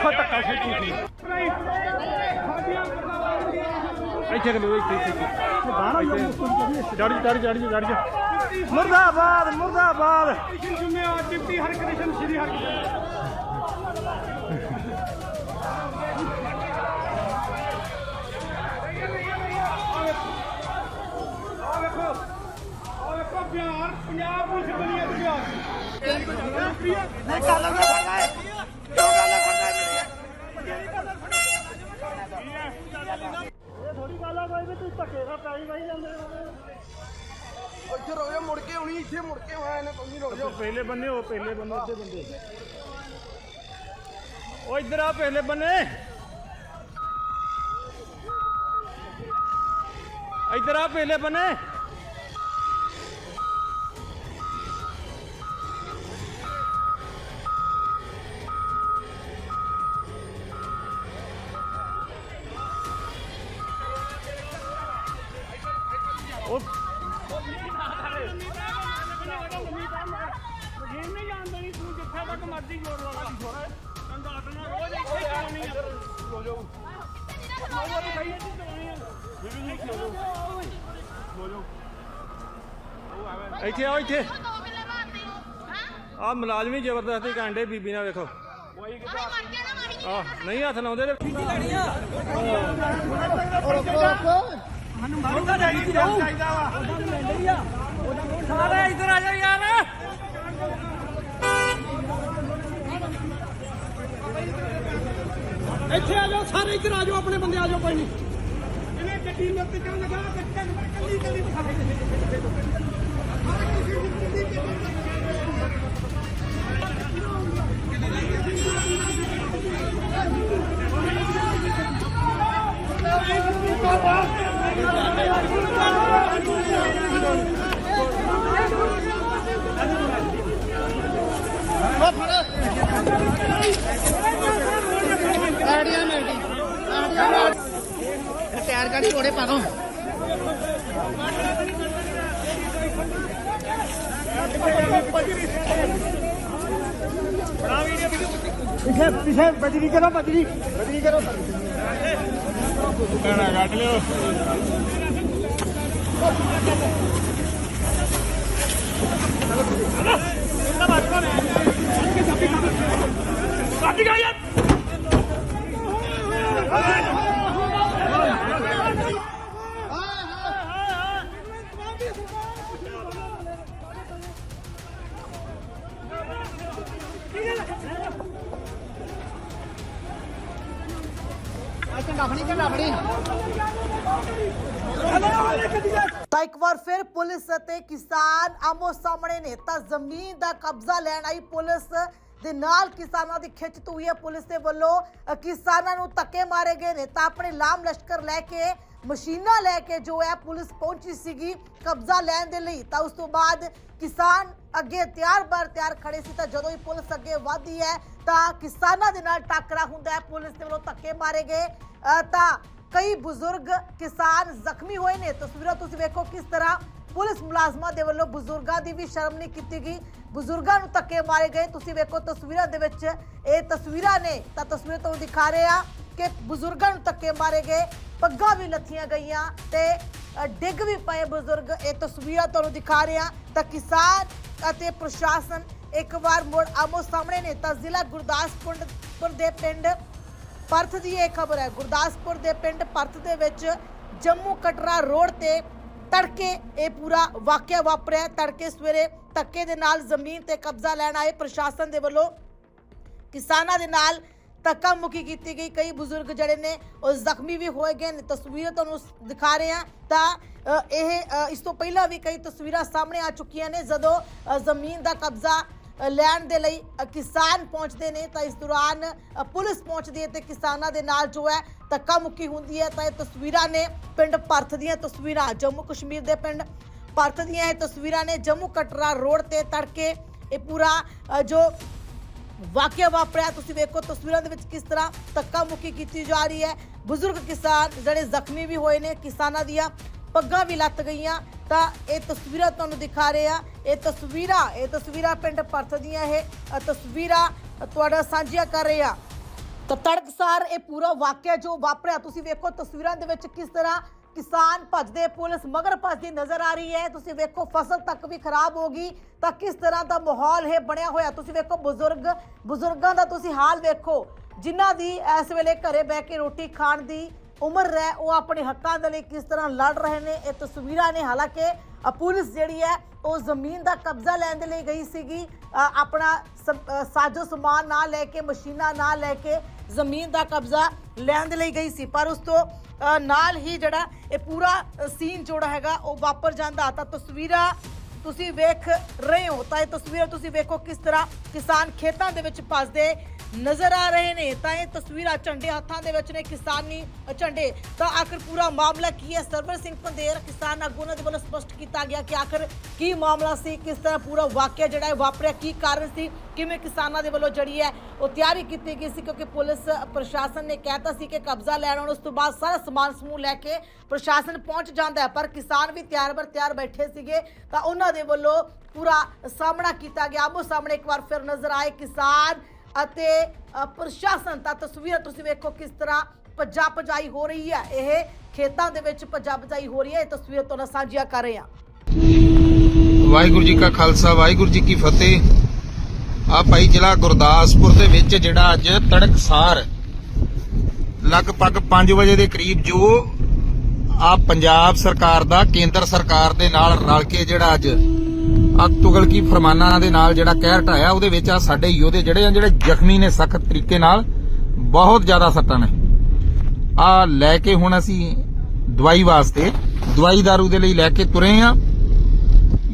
ਵੇਖੋ ਧੱਕਾ ਛੇਤੀ ਸੀ। ਇੱਥੇ ਕਰੋ ਇੱਥੇ ਇੱਥੇ ਇੱਥੇ। ਜੜ ਜੜ ਜੜ ਜੜ ਜੜ ਮੁਰਦਾਬਾਦ ਮੁਰਦਾਬਾਦ ਜ਼ਿੰਮੇਵਾਰ ਡਿਪਟੀ ਹਰਕ੍ਰਿਸ਼ਨ ਸ਼੍ਰੀ ਹਰਕ੍ਰਿਸ਼ਨ ਆ ਵੇਖੋ ਆ ਵੇਖੋ ਬਿਹਾਰ ਪੰਜਾਬ ਪੁਲਿਸ ਬਣੀ ਹੈ ਬਿਹਾਰ ਇੱਥੇ ਜਾ ਮੁੜ ਕੇ ਆਉਣੀ ਇੱਥੇ ਮੁੜ ਕੇ ਆਇਆ ਇਹਨੇ ਕੋਈ ਰੁਕ ਜਾ। ਪਹਿਲੇ ਬੰਨੇ ਉਹ ਪਹਿਲੇ ਬੰਨੇ ਉੱਤੇ ਬੰਦੇ। ਉਹ ਇੱਧਰ ਆ ਪਹਿਲੇ ਬੰਨੇ। ਇੱਧਰ ਆ ਪਹਿਲੇ ਬੰਨੇ। ਇੱਥੇ ਆਓ ਇੱਥੇ। ਹਾਂ? ਆ ਮੁਲਾਜ਼ਮੀ ਜ਼ਬਰਦਸਤੀ ਕਾਂਡੇ ਬੀਬੀ ਨਾਲ ਵੇਖੋ। ਨਾ ਆ ਨਹੀਂ ਹੱਥ ਲਾਉਂਦੇ ਤੇ। ਇੱਥੇ ਆ ਜਾਓ ਸਾਰੇ ਇੱਧਰ ਆ ਜਾਓ ਆਪਣੇ ਬੰਦੇ ਆ ਜਾਓ ਕੋਈ ਨਹੀਂ। ਇਹਨੇ ਗੱਡੀ ਲੱਤ ਚੱਲ ਲਗਾ ਕੱਟਣ ਕੱਲੀ ਕੱਲੀ ਦਿਖਾ ਦੇ ਟਾਇਰ ਕੱਢ ਕੋੜੇ ਪਾ ਦੋ ਪਿੱਛੇ ਪਿੱਛੇ ਬਜਰੀ ਕਰੋ ਬਜਰੀ ਬਜਰੀ ਕਰੋ ਕਾਣਾ ਕੱਢ ਲਿਓ ਕੱਢ ਗਿਆ ਯਾਰ ਤਾਂ ਇੱਕ ਵਾਰ ਫਿਰ ਪੁਲਿਸ ਅਤੇ ਕਿਸਾਨ ਆਮੋ ਸਾਹਮਣੇ ਨੇ ਤਾਂ ਜ਼ਮੀਨ ਦਾ ਕਬਜ਼ਾ ਲੈਣ ਆਈ ਪੁਲਿਸ ਦੇ ਨਾਲ ਕਿਸਾਨਾਂ ਦੀ ਖਿੱਚ ਹੋਈ ਹੈ ਪੁਲਿਸ ਦੇ ਵੱਲੋਂ। ਅ, ਕਿਸਾਨਾਂ ਨੂੰ ਧੱਕੇ ਮਾਰੇ ਗਏ ਨੇ ਤਾਂ ਆਪਣੇ ਲਾਮ ਲਸ਼ਕਰ ਲੈ ਕੇ ਮਸ਼ੀਨਾਂ ਲੈ ਕੇ ਜੋ ਹੈ ਪੁਲਿਸ ਪਹੁੰਚੀ ਸੀਗੀ ਕਬਜ਼ਾ ਲੈਣ ਦੇ ਲਈ। ਤਾਂ ਉਸ ਤੋਂ ਬਾਅਦ ਕਿਸਾਨ ਅੱਗੇ ਤਿਆਰ ਬਰ ਤਿਆਰ ਖੜੇ ਸੀ ਤਾਂ ਜਦੋਂ ਹੀ ਪੁਲਿਸ ਅੱਗੇ ਵਧਦੀ ਹੈ ਤਾਂ ਕਿਸਾਨਾਂ ਦੇ ਨਾਲ ਟਾਕਰਾ ਹੁੰਦਾ ਹੈ। ਪੁਲਿਸ ਦੇ ਵੱਲੋਂ ਧੱਕੇ ਮਾਰੇ ਗਏ। ਅ, ਤਾਂ ਕਈ ਬਜ਼ੁਰਗ ਕਿਸਾਨ ਜ਼ਖਮੀ ਹੋਏ ਨੇ। ਤਸਵੀਰਾਂ ਤੁਸੀਂ ਵੇਖੋ ਕਿਸ ਤਰ੍ਹਾਂ ਪੁਲਿਸ ਮੁਲਾਜ਼ਮਾਂ ਦੇ ਵੱਲੋਂ ਬਜ਼ੁਰਗਾਂ ਦੀ ਵੀ ਸ਼ਰਮ ਨਹੀਂ ਕੀਤੀ ਗਈ। ਬਜ਼ੁਰਗਾਂ ਨੂੰ ਧੱਕੇ ਮਾਰੇ ਗਏ। ਤੁਸੀਂ ਵੇਖੋ ਤਸਵੀਰਾਂ ਦੇ ਵਿੱਚ ਇਹ ਤਸਵੀਰਾਂ ਨੇ। ਤਾਂ ਤਸਵੀਰਾਂ ਤੋਂ ਦਿਖਾ ਰਹੇ ਆ ਕਿ ਬਜ਼ੁਰਗਾਂ ਨੂੰ ਧੱਕੇ ਮਾਰੇ ਗਏ। ਪੱਗਾਂ ਵੀ ਲੱਥੀਆਂ ਗਈਆਂ ਤੇ ਅ, ਡਿੱਗ ਵੀ ਪਏ ਬਜ਼ੁਰਗ। ਇਹ ਤਸਵੀਰਾਂ ਤੁਹਾਨੂੰ ਦਿਖਾ ਰਹੇ ਆ ਤਾਂ ਕਿਸਾਨ ਅਤੇ ਪ੍ਰਸ਼ਾਸਨ ਇੱਕ ਵਾਰ ਮੁੜ ਆਮੋ ਸਾਹਮਣੇ ਨੇ ਤਾਂ ਜ਼ਿਲ੍ਹਾ ਗੁਰਦਾਸਪੁਰ ਦੇ ਪਿੰਡ ਪਰਥ ਦੀ ਇਹ ਖਬਰ ਹੈ। ਗੁਰਦਾਸਪੁਰ ਦੇ ਪਿੰਡ ਪਰਥ ਦੇ ਵਿੱਚ ਜੰਮੂ ਕਟਰਾ ਰੋਡ ਤੇ ਤੜਕੇ ਇਹ ਪੂਰਾ ਵਾਕਿਆ ਵਾਪਰਿਆ। ਤੜਕੇ ਸਵੇਰੇ ਧੱਕੇ ਦੇ ਨਾਲ ਜ਼ਮੀਨ ਤੇ ਕਬਜ਼ਾ ਲੈਣ ਆਏ ਪ੍ਰਸ਼ਾਸਨ ਦੇ ਵੱਲੋਂ। ਕਿਸਾਨਾਂ ਦੇ ਨਾਲ ਧੱਕਾ ਮੁੱਕੀ ਕੀਤੀ ਗਈ। ਕਈ ਬਜ਼ੁਰਗ ਜਿਹੜੇ ਨੇ ਉਹ ਜ਼ਖਮੀ ਵੀ ਹੋਏ ਗਏ ਨੇ। ਤਸਵੀਰਾਂ ਤੁਹਾਨੂੰ ਦਿਖਾ ਰਹੇ ਹਾਂ। ਤਾਂ ਇਹ ਇਸ ਤੋਂ ਪਹਿਲਾਂ ਵੀ ਕਈ ਤਸਵੀਰਾਂ ਸਾਹਮਣੇ ਆ ਚੁੱਕੀਆਂ ਨੇ। ਜਦੋਂ ਜ਼ਮੀਨ ਦਾ ਕਬਜ਼ਾ ਲੈਣ ਦੇ ਲਈ ਕਿਸਾਨ ਪਹੁੰਚਦੇ ਨੇ, ਤਾਂ ਇਸ ਦੌਰਾਨ ਪੁਲਿਸ ਪਹੁੰਚਦੀ ਹੈ ਤੇ ਕਿਸਾਨਾਂ ਦੇ ਨਾਲ ਜੋ ਹੈ ਧੱਕਾ ਮੁੱਕੀ ਹੁੰਦੀ ਹੈ। ਤਾਂ ਇਹ ਤਸਵੀਰਾਂ ਨੇ ਪਿੰਡ ਭਰਥ ਦੀਆਂ ਤਸਵੀਰਾਂ। ਜੰਮੂ ਕਸ਼ਮੀਰ ਦੇ ਪਿੰਡ ਭਰਥ ਦੀਆਂ ਇਹ ਤਸਵੀਰਾਂ ਨੇ ਜੰਮੂ ਕਟਰਾ ਰੋਡ ਤੇ ਤੜਕੇ ਇਹ ਪੂਰਾ ਜੋ ਵਾਕਿਆ ਵਾਪਰਿਆ। ਤੁਸੀਂ ਵੇਖੋ ਤਸਵੀਰਾਂ ਦੇ ਵਿੱਚ ਕਿਸ ਤਰ੍ਹਾਂ ਧੱਕਾ ਮੁੱਕੀ ਕੀਤੀ ਜਾ ਰਹੀ ਹੈ। ਬਜ਼ੁਰਗ ਕਿਸਾਨ, ਜਿਹੜੇ ਜ਼ਖਮੀ ਵੀ ਹੋਏ ਨੇ, ਕਿਸਾਨਾਂ ਦੀਆਂ ਪੱਗਾਂ ਵੀ ਲੱਤ ਗਈਆਂ, ਤਾਂ ਇਹ ਤਸਵੀਰਾਂ ਤੁਹਾਨੂੰ ਦਿਖਾ ਰਹੇ ਆ। ਇਹ ਤਸਵੀਰਾਂ ਇਹ ਤਸਵੀਰਾਂ ਪਿੰਡ ਪਰਥ ਦੀਆਂ ਇਹ ਤਸਵੀਰਾਂ ਤੁਹਾਡਾ ਸਾਂਝੀਆਂ ਕਰ ਰਹੇ ਆ। ਤਾਂ ਤੜਕਸਾਰ ਇਹ ਪੂਰਾ ਵਾਕਿਆ ਜੋ ਵਾਪਰਿਆ, ਤੁਸੀਂ ਵੇਖੋ ਤਸਵੀਰਾਂ ਦੇ ਵਿੱਚ ਕਿਸ ਤਰ੍ਹਾਂ ਕਿਸਾਨ ਭੱਜਦੇ ਪੁਲਿਸ ਮਗਰ ਭੱਜਦੀ ਨਜ਼ਰ ਆ ਰਹੀ ਹੈ। ਤੁਸੀਂ ਵੇਖੋ ਫਸਲ ਤੱਕ ਵੀ ਖਰਾਬ ਹੋ ਗਈ, ਤਾਂ ਕਿਸ ਤਰ੍ਹਾਂ ਦਾ ਮਾਹੌਲ ਹੈ ਬਣਿਆ ਹੋਇਆ। ਤੁਸੀਂ ਵੇਖੋ ਬਜ਼ੁਰਗ, ਬਜ਼ੁਰਗਾਂ ਦਾ ਤੁਸੀਂ ਹਾਲ ਵੇਖੋ, ਜਿਨ੍ਹਾਂ ਦੀ ਇਸ ਵੇਲੇ ਘਰੇ ਬਹਿ ਕੇ ਰੋਟੀ ਖਾਣ ਦੀ ਉਮਰ ਹੈ, ਉਹ ਆਪਣੇ ਹੱਕਾਂ ਦੇ ਲਈ ਕਿਸ ਤਰ੍ਹਾਂ ਲੜ ਰਹੇ ਨੇ, ਇਹ ਤਸਵੀਰਾਂ ਨੇ। ਹਾਲਾਂਕਿ ਪੁਲਿਸ ਜਿਹੜੀ ਹੈ, ਉਹ ਜ਼ਮੀਨ ਦਾ ਕਬਜ਼ਾ ਲੈਣ ਦੇ ਲਈ ਗਈ ਸੀਗੀ। ਆਪਣਾ ਸਾਜੋ ਸਮਾਨ ਨਾ ਲੈ ਕੇ, ਮਸ਼ੀਨਾਂ ਨਾ ਲੈ ਕੇ ਜ਼ਮੀਨ ਦਾ ਕਬਜ਼ਾ ਲੈਣ ਦੇ ਲਈ ਗਈ ਸੀ। ਪਰ ਉਸ ਤੋਂ ਨਾਲ ਹੀ ਜਿਹੜਾ ਇਹ ਪੂਰਾ ਸੀਨ ਜਿਹੜਾ ਹੈਗਾ, ਉਹ ਵਾਪਰ ਜਾਂਦਾ। ਤਾਂ ਤਸਵੀਰਾਂ ਤੁਸੀਂ ਵੇਖ ਰਹੇ ਹੋ। ਤਾਂ ਇਹ ਤਸਵੀਰਾਂ ਤੁਸੀਂ ਵੇਖੋ ਕਿਸ ਤਰ੍ਹਾਂ ਕਿਸਾਨ ਖੇਤਾਂ ਦੇ ਵਿੱਚ ਭੱਜਦੇ ਨਜ਼ਰ ਆ ਰਹੇ ਨੇ, ਤਾਂ ਇਹ ਤਸਵੀਰਾਂ ਝੰਡੇ ਹੱਥਾਂ ਦੇ ਵਿੱਚ ਨੇ, ਕਿਸਾਨੀ ਝੰਡੇ। ਤਾਂ ਆਖਰ ਪੂਰਾ ਮਾਮਲਾ ਕੀ ਹੈ? ਸਰਵਰ ਸਿੰਘ ਪੰਦੇਰ ਕਿਸਾਨ ਆਗੂ ਦੇ ਵੱਲੋਂ ਸਪਸ਼ਟ ਕੀਤਾ ਗਿਆ ਕਿ ਆਖਰ ਕੀ ਮਾਮਲਾ ਸੀ, ਕਿਸ ਤਰ੍ਹਾਂ ਪੂਰਾ ਵਾਕਿਆ ਜਿਹੜਾ ਹੈ, ਵਾਪਰਿਆ, ਕੀ ਕਾਰਨ ਸੀ, ਕਿਵੇਂ ਕਿਸਾਨਾਂ ਦੇ ਵੱਲੋਂ ਜਿਹੜੀ ਹੈ, ਉਹ ਤਿਆਰੀ ਕੀਤੀ ਗਈ ਸੀ, ਕਿਉਂਕਿ ਪੁਲਿਸ, ਪ੍ਰਸ਼ਾਸਨ ਨੇ ਕਹਿਤਾ ਸੀ ਕਿ ਕਬਜ਼ਾ ਲੈਣ ਆਉਣ, ਉਸ ਤੋਂ ਬਾਅਦ ਸਾਰਾ ਸਮਾਨ ਸਮੂਹ ਲੈ ਕੇ ਪ੍ਰਸ਼ਾਸਨ ਪਹੁੰਚ ਜਾਂਦਾ ਹੈ, ਪਰ ਕਿਸਾਨ ਵੀ ਤਿਆਰ ਬਰ ਤਿਆਰ ਬੈਠੇ ਸੀਗੇ, ਤਾਂ ਉਹਨਾਂ ਦੇ ਵੱਲੋਂ ਪੂਰਾ ਸਾਹਮਣਾ ਕੀਤਾ ਗਿਆ। ਆਮੋ ਸਾਹਮਣੇ ਇੱਕ ਵਾਰ ਫਿਰ ਨਜ਼ਰ ਆਏ ਕਿਸਾਨ ਅਤੇ ਪ੍ਰਸ਼ਾਸਨ ਤਾਂ ਤਸਵੀਰ ਤੁਸੀਂ ਵੇਖੋ ਕਿਸ ਤਰ੍ਹਾਂ ਭੱਜਾ ਭਜਾਈ ਹੋ ਰਹੀ ਹੈ। ਇਹ ਖੇਤਾਂ ਦੇ ਵਿੱਚ ਭੱਜਾ ਭਜਾਈ ਹੋ ਰਹੀ ਹੈ। ਇਹ ਤਸਵੀਰ ਤੁਹਾਨੂੰ ਸਾਂਝੀਆਂ ਕਰ ਰਹੇ ਹਾਂ। ਵਾਹਿਗੁਰੂ ਜੀ ਕਾ ਖਾਲਸਾ, ਵਾਹਿਗੁਰੂ ਜੀ ਕੀ ਫਤਿਹ। ਆ ਭਾਈ ਜ਼ਿਲ੍ਹਾ ਗੁਰਦਾਸਪੁਰ ਦੇ ਵਿੱਚ ਜਿਹੜਾ ਅੱਜ ਤੜਕਸਾਰ ਲਗਭਗ 5 ਵਜੇ ਦੇ ਕਰੀਬ ਜੋ ਆ ਪੰਜਾਬ ਸਰਕਾਰ ਦਾ, ਕੇਂਦਰ ਸਰਕਾਰ ਦੇ ਨਾਲ ਰਲ ਕੇ ਜਿਹੜਾ ਅੱਜ ਤੁਗਲ ਤੁਗਲਕੀ ਫਰਮਾਨਾਂ ਦੇ ਨਾਲ ਜਿਹੜਾ ਕਹਿਰ ਢਾਇਆ, ਉਹਦੇ ਵਿੱਚ ਆ ਸਾਡੇ ਯੋਧੇ ਜਿਹੜੇ ਆ, ਜਿਹੜੇ ਜ਼ਖਮੀ ਨੇ ਸਖਤ ਤਰੀਕੇ ਨਾਲ, ਬਹੁਤ ਜ਼ਿਆਦਾ ਸੱਟਾਂ ਨੇ। ਆ ਲੈ ਕੇ ਹੁਣ ਅਸੀਂ ਦਵਾਈ ਵਾਸਤੇ, ਦਵਾਈ ਦਾਰੂ ਦੇ ਲਈ ਲੈ ਕੇ ਤੁਰੇ ਆ।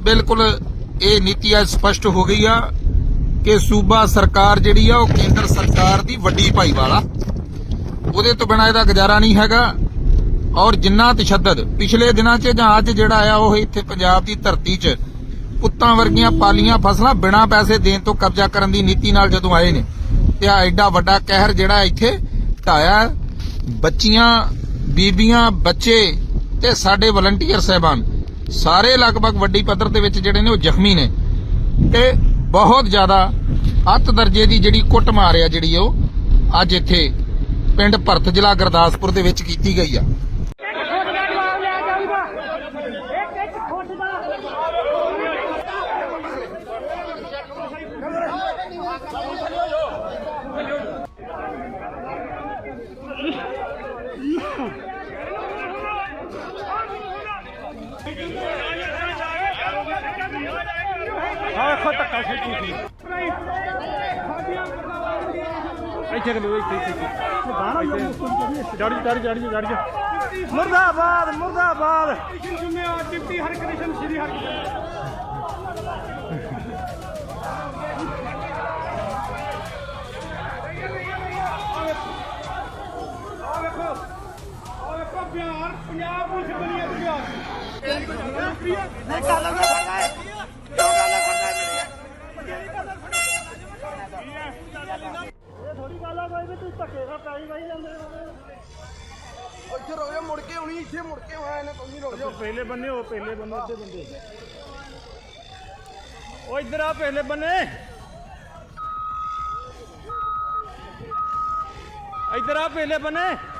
ਬਿਲਕੁਲ ਇਹ ਨੀਤੀ ਅੱਜ ਸਪਸ਼ਟ ਹੋ ਗਈ ਆ ਕਿ ਸੂਬਾ ਸਰਕਾਰ ਜਿਹੜੀ ਆ, ਉਹ ਕੇਂਦਰ ਸਰਕਾਰ ਦੀ ਵੱਡੀ ਭਾਈਵਾਲ ਆ ਉਹਦੇ ਤੋਂ ਬਿਨਾਂ ਇਹਦਾ ਗੁਜ਼ਾਰਾ ਨਹੀਂ ਹੈਗਾ। ਔਰ ਜਿੰਨਾ ਤਸ਼ੱਦਦ ਪਿਛਲੇ ਦਿਨਾਂ 'ਚ ਜਾਂ ਅੱਜ ਜਿਹੜਾ ਆ, ਉਹ ਇੱਥੇ ਪੰਜਾਬ ਦੀ ਧਰਤੀ 'ਚ ਪੁੱਤਾਂ ਵਰਗੀਆਂ ਪਾਲੀਆਂ ਫਸਲਾਂ ਬਿਨਾਂ ਪੈਸੇ ਦੇਣ ਤੋਂ ਕਬਜ਼ਾ ਕਰਨ ਦੀ ਨੀਤੀ ਨਾਲ ਜਦੋਂ ਆਏ ਨੇ, ਤੇ ਆ ਐਡਾ ਵੱਡਾ ਕਹਿਰ ਜਿਹੜਾ ਇੱਥੇ ਢਾਇਆ ਬੱਚੀਆਂ, ਬੀਬੀਆਂ, ਬੱਚੇ ਤੇ ਸਾਡੇ ਵਲੰਟੀਅਰ ਸਹਿਬਾਨ, ਸਾਰੇ ਲਗਭਗ ਵੱਡੀ ਪੱਧਰ ਦੇ ਵਿੱਚ ਜਿਹੜੇ ਨੇ ਉਹ ਜ਼ਖਮੀ ਨੇ। ਤੇ ਬਹੁਤ ਜ਼ਿਆਦਾ ਅੱਤ ਦਰਜੇ ਦੀ ਜਿਹੜੀ ਕੁੱਟ ਮਾਰਿਆ ਜਿਹੜੀ ਉਹ ਅੱਜ ਇੱਥੇ ਪਿੰਡ ਭਰਤ ਜ਼ਿਲ੍ਹਾ ਗੁਰਦਾਸਪੁਰ ਦੇ ਵਿੱਚ ਕੀਤੀ ਗਈ ਆ ਵੇਖੋ ਧੱਕਾ ਛੇਤੀ ਸੀ ਇੱਥੇ ਲੋਈ ਇੱਥੇ? ਇੱਥੇ ਜੜ ਜੜ ਜੜ ਜੜ ਮੁਰਦਾਬਾਦ ਮੁਰਦਾਬਾਦ। ਜ਼ਿੰਮੇਵਾਰ ਡਿਪਟੀ ਹਰਕ੍ਰਿਸ਼ਨ ਸ਼੍ਰੀ ਹਰਿ ਵੇਖੋ ਆ ਵੇਖੋ ਬਿਹਾਰ ਪੰਜਾਬ ਪੁਲਿਸ ਬਣੀ ਹੈ ਬਿਹਾਰ। ਇੱਥੇ ਰੋ ਜਾ ਮੁੜ ਕੇ ਆਉਣੀ ਇੱਥੇ ਮੁੜ ਕੇ ਆਇਆ ਇਹਨੇ ਕੋਈ ਨਹੀਂ ਰੋ ਜਾ। ਪਹਿਲੇ ਬੰਨੇ ਉਹ ਪਹਿਲੇ ਬੰਨੇ ਬੰਦੇ। ਉਹ ਇੱਧਰ ਆ ਪਹਿਲੇ ਬੰਨੇ। ਇੱਧਰ ਆ ਪਹਿਲੇ ਬੰਨੇ।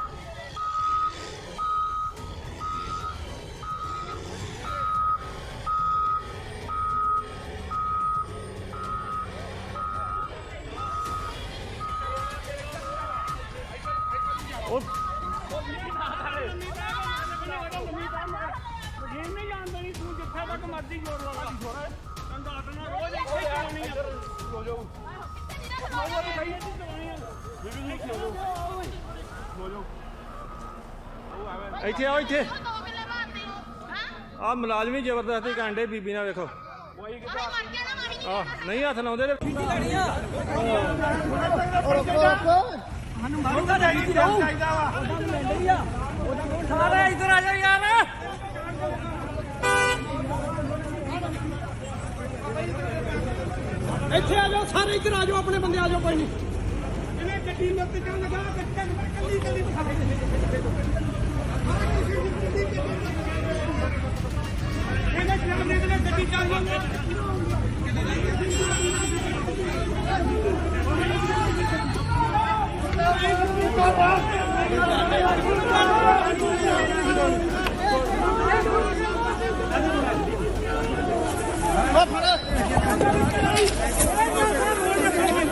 ਇੱਥੇ ਆਓ ਇੱਥੇ। ਉਹ ਦੋ ਕਿੱਲੇ ਮਾਰਦੇ ਹੋ ਹਾਂ? ਆ ਮੁਲਾਜ਼ਮੀ ਜ਼ਬਰਦਸਤੀ ਕਾਂਡੇ ਬੀਬੀ ਨਾਲ ਵੇਖੋ। ਅਰੇ ਮਰ ਨਾ ਮਾਹੀ ਨਹੀਂ ਆ ਨਹੀਂ ਹੱਥ ਲਾਉਂਦੇ ਨੇ ਇੱਥੇ ਆ ਜਾਓ ਸਾਰੇ ਇੱਧਰ ਆ ਜਾਓ ਆਪਣੇ ਬੰਦੇ ਆ ਜਾਓ ਕੋਈ ਨਹੀਂ। कीमत पे काम लगा कच्चा कच्चा कली कली बता हर किसी को कली पे काम लगा मैंने क्या मैंने गड्डी